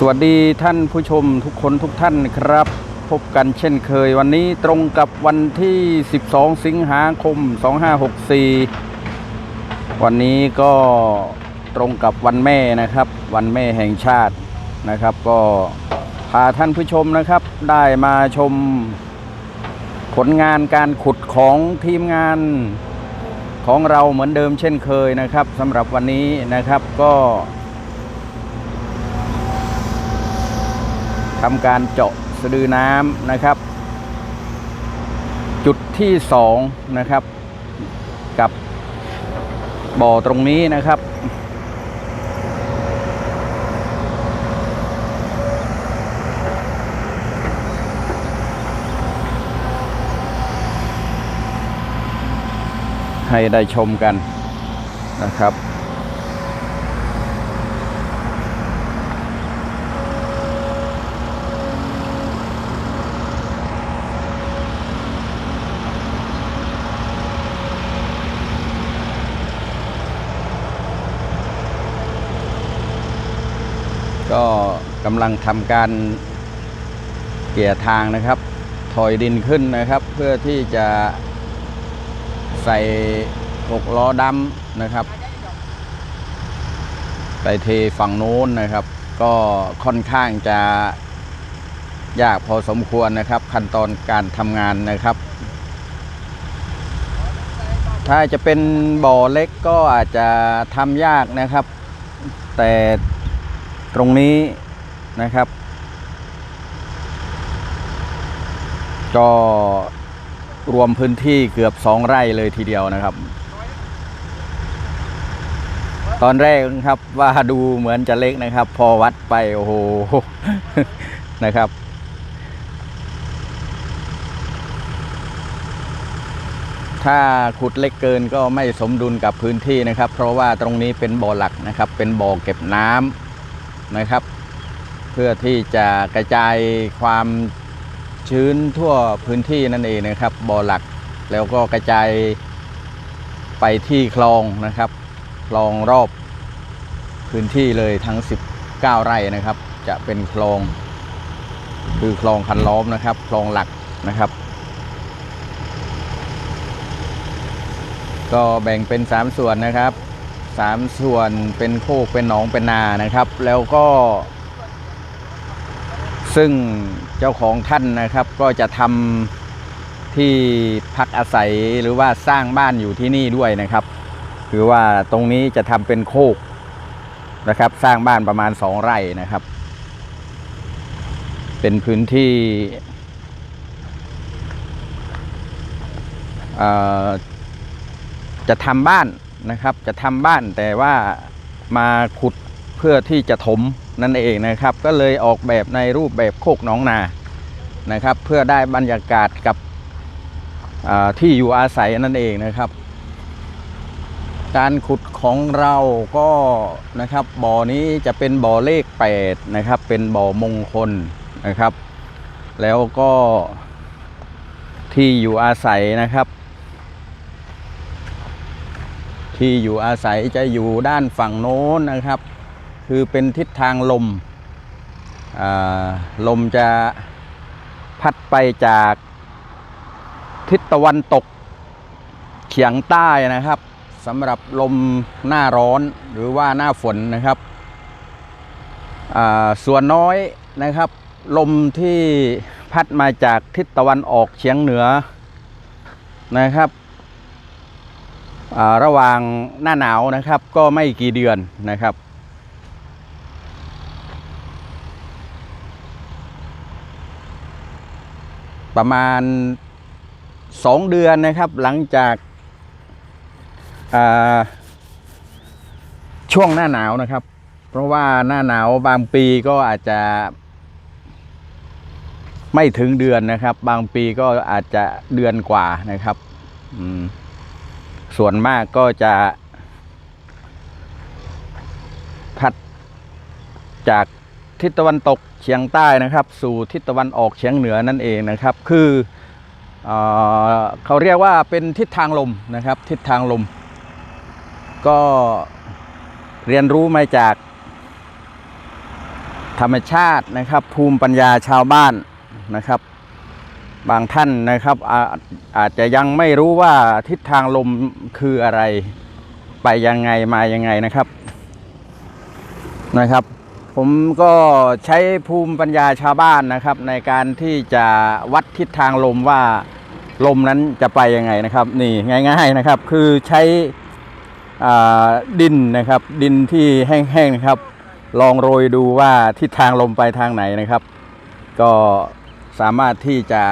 สวัสดีท่านผู้ชมทุกคนทุกท่านครับ พบกันเช่นเคยวันนี้ตรงกับวันที่ 12 สิงหาคม 2564 วันนี้ก็ตรงกับวันแม่นะครับ วันแม่แห่งชาตินะครับ ก็พาท่านผู้ชมนะครับ ได้มาชมผลงานการขุดของทีมงานของเราเหมือนเดิมเช่นเคยนะครับสำหรับวันนี้นะครับก็ ทำการเจาะสะดือน้ำนะครับ จุดที่สองนะครับ กับบ่อตรงนี้นะครับให้ได้ชมกันนะครับ ก็ กำลังทำการเกี่ยทางนะครับ ถอยดินขึ้นนะครับ เพื่อที่จะใส่หกล้อดำนะครับไปเทฝั่งโน้นนะครับ ก็ค่อนข้างจะยากพอสมควรนะครับ ขั้นตอนการทำงานนะครับ ถ้าจะเป็นบ่อเล็กก็อาจจะทำยากนะครับ แต่ตรงนี้ นะครับ ก็รวมพื้นที่เกือบสองไร่เลยทีเดียวนะครับ ตอนแรกครับว่าดูเหมือนจะเล็กนะครับ พอวัดไปโอ้โหนะครับถ้าขุดเล็กเกินก็ไม่สมดุลกับพื้นที่นะครับ เพราะว่าตรงนี้เป็นบ่อหลักนะครับ เป็นบ่อเก็บน้ำนะครับ พื่อที่จะกระจายความชื้นทั่วพื้นที่นั่นเองนะครับบ่อหลักแล้วก็กระจายไปที่คลองนะครับคลองรอบพื้นที่เลยทั้ง 19 ไร่นะครับ จะเป็นคลอง คือคลองคันล้อมนะครับคลองหลักนะครับ ก็แบ่งเป็น 3 ส่วนนะครับ 3 ส่วนเป็นโคกเป็นหนองเป็นนานะครับ แล้วก็ ซึ่งเจ้าของท่านนะครับก็จะทำที่พักอาศัยหรือว่าสร้างบ้านอยู่ที่นี่ด้วยนะครับ คือว่าตรงนี้จะทำเป็นโคกนะครับ สร้างบ้านประมาณสองไร่นะครับ เป็นพื้นที่จะทำบ้านนะครับ จะทำบ้านแต่ว่ามาขุดเพื่อที่จะถม นั่นเองนะครับ ก็เลยออกแบบในรูปแบบโคกหน้องนานะครับ เพื่อได้บรรยากาศกับที่อยู่อาศัยนั่นเองนะครับ การขุดของเราก็นะครับบ่อนี้จะเป็นบ่อเลข8นะครับ เป็นบ่อมงคลนะครับ แล้วก็ที่อยู่อาศัยนะครับ ที่อยู่อาศัยจะอยู่ด้านฝั่งโน้นนะครับ คือเป็นทิศทางลมอ่าลมจะพัดไปจากทิศตะวันตกเฉียงใต้นะครับสำหรับลมหน้าร้อนหรือว่าหน้าฝนนะครับอ่าส่วนน้อยนะครับ ลมที่พัดมาจากทิศตะวันออกเฉียงเหนือนะครับอ่าระหว่างหน้าหนาวนะครับก็ไม่กี่เดือนนะครับ ประมาณสองเดือนนะครับ หลังจากาช่วงหน้าหนาวนะครับ เพราะว่าหน้าหนาวบางปีก็อาจจะ ไม่ถึงเดือนนะครับ บางปีก็อาจจะเดือนกว่านะครับส่วนมากก็จะพัดจาก ทิศตะวันตกเฉียงใต้นะครับ สู่ทิศตะวันออกเฉียงเหนือนั่นเองนะครับ คือเอเขาเรียกว่าเป็นทิศทางลมนะครับ ทิศทางลม ก็เรียนรู้มาจาก ธรรมชาตินะครับ ภูมิปัญญาชาวบ้านนะครับ บางท่านนะครับอาอาจจะยังไม่รู้ว่าทิศทางลมคืออะไรไปยังไงมายังไงนะครับนะครับ ผมก็ใช้ภูมิปัญญาชาวบ้านนะครับ ในการที่จะวัดทิศทางลมว่าลมนั้นจะไปยังไงนะครับ นี่ง่ายๆนะครับ คือใช้ดินนะครับ ดินที่แห้งๆนะครับ ลองโรยดูว่าทิศทางลมไปทางไหนนะครับ ก็สามารถที่จะ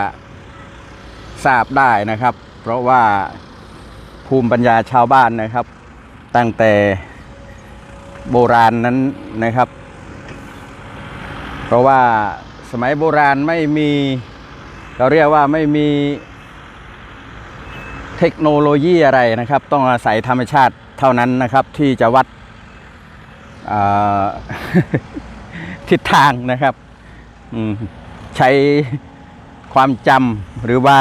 ทราบได้นะครับ เพราะว่าภูมิปัญญาชาวบ้านนะครับ ตั้งแต่โบราณนั้นนะครับ ราะว่าสมัยโบราณไม่มี เราเรียกว่าไม่มีเทคโนโลยีอะไรนะครับ ต้องอาศัยธรรมชาติเท่านั้นนะครับที่จะวัดทิศทางนะครับใช้ความจำหรือว่า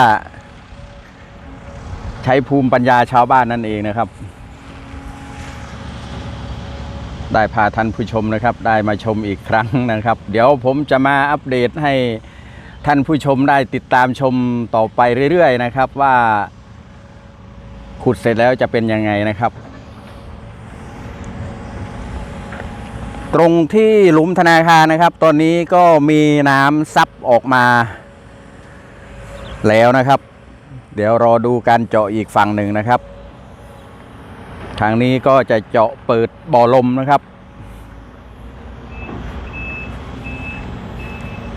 ใช้ภูมิปัญญาชาวบ้านนั่นเองนะครับ ได้พาท่านผู้ชมนะครับได้มาชมอีกครั้งนะครับ เดี๋ยวผมจะมาอัปเดตให้ท่านผู้ชมได้ติดตามชมต่อไปเรื่อยๆนะครับว่า ขุดเสร็จแล้วจะเป็นยังไงนะครับ ตรงที่หลุมธนาคารนะครับ ตอนนี้ก็มีน้ำซับออกมา แล้วนะครับ เดี๋ยวรอดูการเจาะอีกฝั่งหนึ่งนะครับ ทางนี้ก็จะเจาะเปิดบ่อลมนะครับ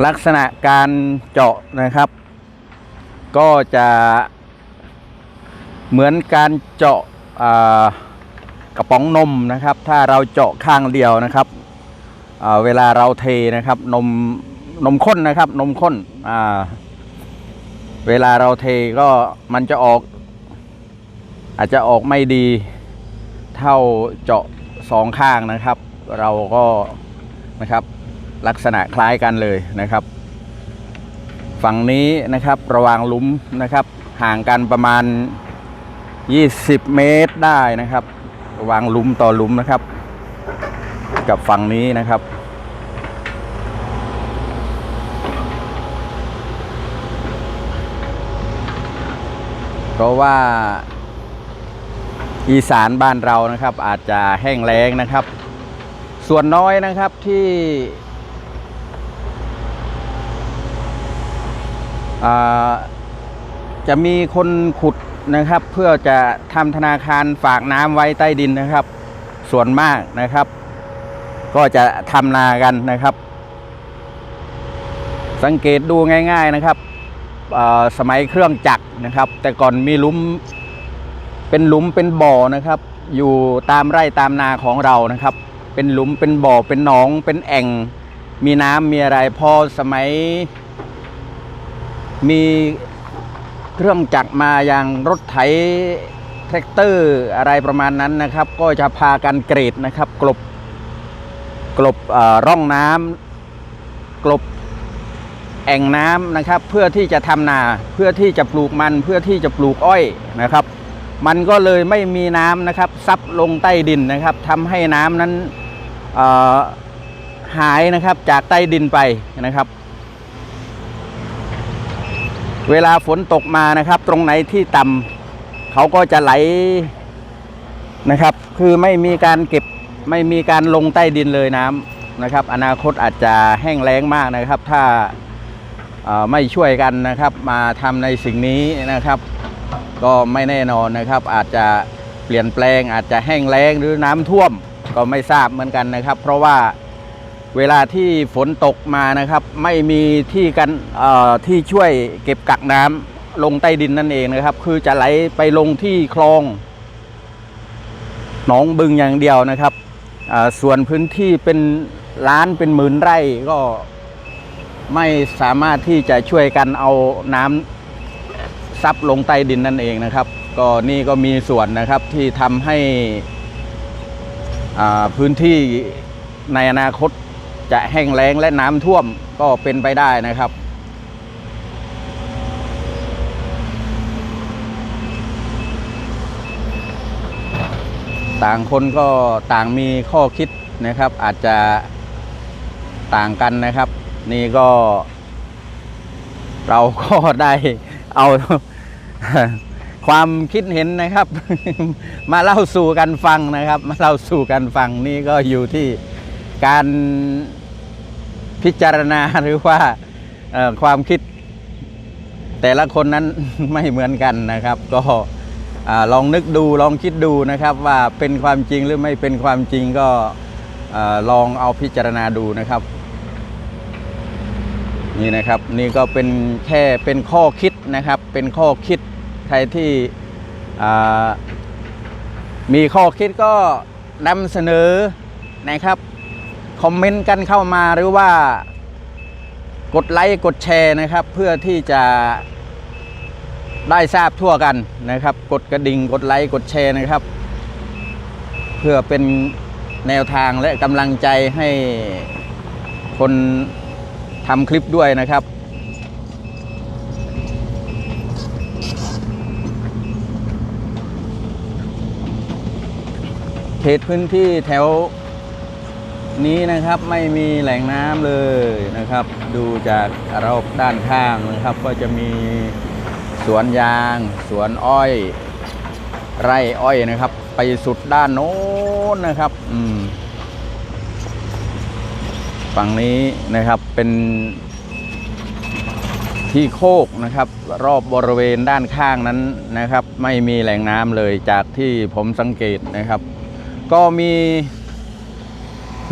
ลักษณะการเจาะนะครับ ก็จะเหมือนการเจาะกระป๋องนมนะครับ ถ้าเราเจาะข้างเดียวนะครับเวลาเราเทนะครับนมนมข้นนะครับ นมข้นเวลาเราเทก็มันจะออก อาจจะออกไม่ดี เท่าเจาะสองข้างนะครับ เราก็นะครับลักษณะคล้ายกันเลยนะครับ ฝั่งนี้นะครับระวางลุมนะครับ ห่างกันประมาณ 20 เมตรได้นะครับ ระวางลุมต่อลุมนะครับ กับฝั่งนี้นะครับเพราะว่า อีสานบ้านเรานะครับ อาจจะแห้งแล้งนะครับ ส่วนน้อยนะครับที่จะมีคนขุดนะครับ เพื่อจะทำธนาคารฝากน้ำไว้ใต้ดินนะครับ ส่วนมากนะครับ ก็จะทำนากันนะครับ สังเกตดูง่าย ๆนะครับสมัยเครื่องจักรนะครับ แต่ก่อนมีลุม เป็นหลุมเป็นบ่อนะครับ อยู่ตามไร่ตามนาของเรานะครับ เป็นหลุมเป็นบ่อเป็นหนองเป็นแอ่ง มีน้ำมีอะไรพอสมัย มีเครื่องจักรมาอย่างรถไถแทรกเตอร์อะไรประมาณนั้นนะครับ ก็จะพากันเกรดนะครับ กลบกลบเอ่อร่องน้ำกลบแอ่งน้ำนะครับ เพื่อที่จะทำนาเพื่อที่จะปลูกมันเพื่อที่จะปลูกอ้อยนะครับ มันก็เลยไม่มีน้ำนะครับซับลงใต้ดินนะครับทำให้น้ำนั้นหายนะครับจากใต้ดินไปนะครับ เวลาฝนตกมานะครับ ตรงไหนที่ต่ำเขาก็จะไหลนะครับ คือไม่มีการเก็บไม่มีการลงใต้ดินเลยน้ำนะครับ อนาคตอาจจะแห้งแล้งมากนะครับ ถ้าไม่ช่วยกันนะครับ มาทำในสิ่งนี้นะครับ ก็ไม่แน่นอนนะครับ อาจจะเปลี่ยนแปลงอาจจะแห้งแล้งหรือน้ำท่วมก็ไม่ทราบเหมือนกันนะครับ เพราะว่าเวลาที่ฝนตกมานะครับ ไม่มีที่กันที่ช่วยเก็บกักน้ำลงใต้ดินนั่นเองนะครับ คือจะไหลไปลงที่คลองหนองบึงอย่างเดียวนะครับส่วนพื้นที่เป็นล้านเป็นหมื่นไร่ก็ไม่สามารถที่จะช่วยกันเอาน้ำ ซับลงใต้ดินนั่นเองนะครับ ก็นี่ก็มีส่วนนะครับที่ทำให้พื้นที่ในอนาคตจะแห้งแล้งและน้ำท่วมก็เป็นไปได้นะครับต่างคนก็ต่างมีข้อคิดนะครับ อาจจะต่างกันนะครับ นี่ก็ เราก็ได้ เอาความคิดเห็นนะครับ มาเล่าสู่กันฟังนะครับ มาเล่าสู่กันฟังนี่ก็อยู่ที่การพิจารณาหรือว่าความคิดแต่ละคนนั้นไม่เหมือนกันนะครับ ก็ลองนึกดูลองคิดดูนะครับ ว่าเป็นความจริงหรือไม่เป็นความจริงก็ลองเอาพิจารณาดูนะครับ นี่นะครับนี่ก็เป็นแค่เป็นข้อคิดนะครับ เป็นข้อคิดใครที่มีข้อคิดก็นำเสนอนะครับคอมเมนต์กันเข้ามาหรือว่ากดไลค์กดแชร์นะครับ เพื่อที่จะได้ทราบทั่วกันนะครับ กดกระดิ่งกดไลค์กดแชร์นะครับ เพื่อเป็นแนวทางและกำลังใจให้คน ทำคลิปด้วยนะครับ เขตพื้นที่แถวนี้นะครับไม่มีแหล่งน้ำเลยนะครับ ดูจากรอบด้านข้างนะครับ ก็จะมีสวนยาง สวนอ้อย ไร่อ้อยนะครับ ไปสุดด้านโน้นนะครับ อืม ฝั่งนี้นะครับเป็นที่โคกนะครับรอบบริเวณด้านข้างนั้นนะครับ ไม่มีแหล่งน้ำเลยจากที่ผมสังเกตนะครับ ก็มี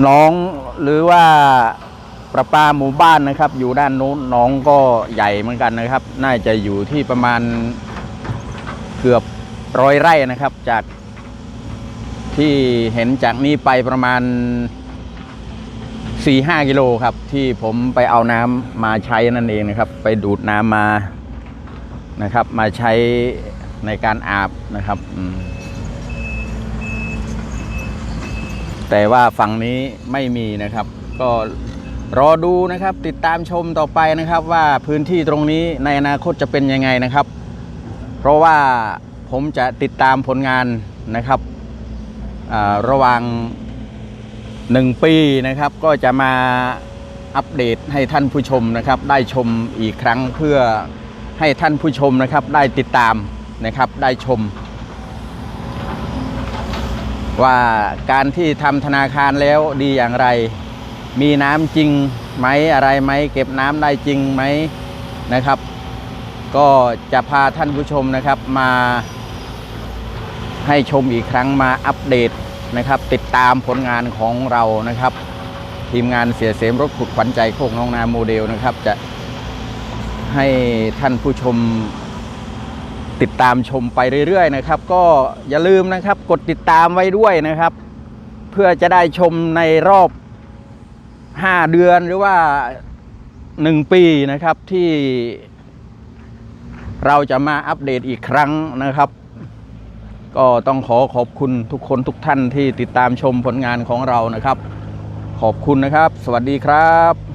หน้องหรือว่าประปาหมู่บ้านนะครับ อยู่ด้านโน้นหน้องก็ใหญ่เหมือนกันนะครับ น่าจะอยู่ที่ประมาณเกือบร้อยไร่นะครับ จากที่เห็นจากนี้ไปประมาณ 4ี่ห้ากิโลครับ ที่ผมไปเอาน้ำมาใช้นั่นเองนะครับ ไปดูดน้ำมานะครับ มาใช้ในการอาบนะครับแต่ว่าฝั่งนี้ไม่มีนะครับ ก็รอดูนะครับติดตามชมต่อไปนะครับ ว่าพื้นที่ตรงนี้ในอนาคตจะเป็นยังไงนะครับ เพราะว่าผมจะติดตามผลงานนะครับระหว่าง หนึ่งปีนะครับก็จะมาอัปเดตให้ท่านผู้ชมนะครับ ได้ชมอีกครั้งเพื่อให้ท่านผู้ชมนะครับ ได้ติดตามนะครับได้ชม ว่าการที่ทำธนาคารแล้วดีอย่างไร มีน้ำจริงไหมอะไรไหมเก็บน้ำได้จริงไหมนะครับ ก็จะพาท่านผู้ชมนะครับมาให้ชมอีกครั้งมาอัปเดต นะครับ ติดตามผลงานของเรานะครับ ทีมงานเสียเสมรถขุดขวัญใจโคกน้องนาโมเดลนะครับ จะให้ท่านผู้ชมติดตามชมไปเรื่อยๆนะครับ ก็อย่าลืมนะครับกดติดตามไว้ด้วยนะครับ เพื่อจะได้ชมในรอบ 5 เดือนหรือว่า 1 ปีนะครับที่เราจะมาอัปเดตอีกครั้งนะครับ ก็ต้องขอขอบคุณทุกคนทุกท่านที่ติดตามชมผลงานของเรานะครับ ขอบคุณนะครับ สวัสดีครับ